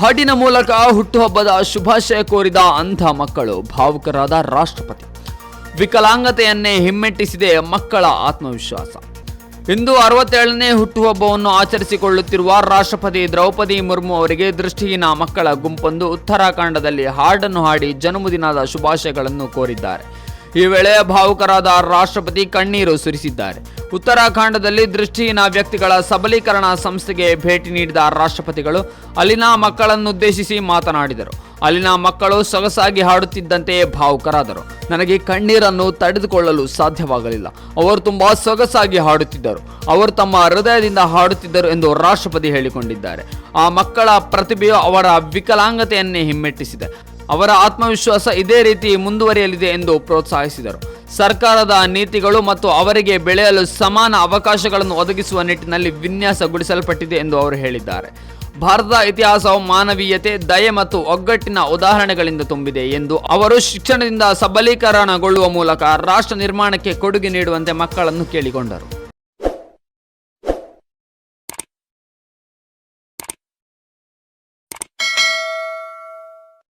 ಹಾಡಿನ ಮೂಲಕ ಹುಟ್ಟುಹಬ್ಬದ ಶುಭಾಶಯ ಕೋರಿದ ಅಂಥ ಮಕ್ಕಳು ಭಾವುಕರಾದ ರಾಷ್ಟ್ರಪತಿ. ವಿಕಲಾಂಗತೆಯನ್ನೇ ಹಿಮ್ಮೆಟ್ಟಿಸಿದೆ ಮಕ್ಕಳ ಆತ್ಮವಿಶ್ವಾಸ. ಇಂದು ಅರವತ್ತೇಳನೇ ಹುಟ್ಟುಹಬ್ಬವನ್ನು ಆಚರಿಸಿಕೊಳ್ಳುತ್ತಿರುವ ರಾಷ್ಟ್ರಪತಿ ದ್ರೌಪದಿ ಮುರ್ಮು ಅವರಿಗೆ ದೃಷ್ಟಿಹೀನ ಮಕ್ಕಳ ಗುಂಪೊಂದು ಉತ್ತರಾಖಂಡದಲ್ಲಿ ಹಾಡನ್ನು ಹಾಡಿ ಜನ್ಮದಿನದ ಶುಭಾಶಯಗಳನ್ನು ಕೋರಿದ್ದಾರೆ. ಈ ವೇಳೆ ಭಾವುಕರಾದ ರಾಷ್ಟ್ರಪತಿ ಕಣ್ಣೀರು ಸುರಿಸಿದ್ದಾರೆ. ಉತ್ತರಾಖಂಡದಲ್ಲಿ ದೃಷ್ಟಿಹೀನ ವ್ಯಕ್ತಿಗಳ ಸಬಲೀಕರಣ ಸಂಸ್ಥೆಗೆ ಭೇಟಿ ನೀಡಿದ ರಾಷ್ಟ್ರಪತಿಗಳು ಅಲ್ಲಿನ ಮಕ್ಕಳನ್ನುದ್ದೇಶಿಸಿ ಮಾತನಾಡಿದರು. ಅಲ್ಲಿನ ಮಕ್ಕಳು ಸೊಗಸಾಗಿ ಹಾಡುತ್ತಿದ್ದಂತೆ ಭಾವುಕರಾದರು. ನನಗೆ ಕಣ್ಣೀರನ್ನು ತಡೆದುಕೊಳ್ಳಲು ಸಾಧ್ಯವಾಗಲಿಲ್ಲ. ಅವರು ತುಂಬಾ ಸೊಗಸಾಗಿ ಹಾಡುತ್ತಿದ್ದರು. ಅವರು ತಮ್ಮ ಹೃದಯದಿಂದ ಹಾಡುತ್ತಿದ್ದರು ಎಂದು ರಾಷ್ಟ್ರಪತಿ ಹೇಳಿಕೊಂಡಿದ್ದಾರೆ. ಆ ಮಕ್ಕಳ ಪ್ರತಿಭೆಯು ಅವರ ವಿಕಲಾಂಗತೆಯನ್ನೇ ಹಿಮ್ಮೆಟ್ಟಿಸಿದೆ. ಅವರ ಆತ್ಮವಿಶ್ವಾಸ ಇದೇ ರೀತಿ ಮುಂದುವರಿಯಲಿದೆ ಎಂದು ಪ್ರೋತ್ಸಾಹಿಸಿದರು. ಸರ್ಕಾರದ ನೀತಿಗಳು ಮತ್ತು ಅವರಿಗೆ ಬೆಳೆಯಲು ಸಮಾನ ಅವಕಾಶಗಳನ್ನು ಒದಗಿಸುವ ನಿಟ್ಟಿನಲ್ಲಿ ವಿನ್ಯಾಸಗೊಳಿಸಲ್ಪಟ್ಟಿದೆ ಎಂದು ಅವರು ಹೇಳಿದ್ದಾರೆ. ಭಾರತದ ಇತಿಹಾಸವು ಮಾನವೀಯತೆ, ದಯೆ ಮತ್ತು ಒಗ್ಗಟ್ಟಿನ ಉದಾಹರಣೆಗಳಿಂದ ತುಂಬಿದೆ ಎಂದು ಅವರು ಶಿಕ್ಷಣದಿಂದ ಸಬಲೀಕರಣಗೊಳ್ಳುವ ಮೂಲಕ ರಾಷ್ಟ್ರ ನಿರ್ಮಾಣಕ್ಕೆ ಕೊಡುಗೆ ನೀಡುವಂತೆ ಮಕ್ಕಳನ್ನು ಕೇಳಿಕೊಂಡರು.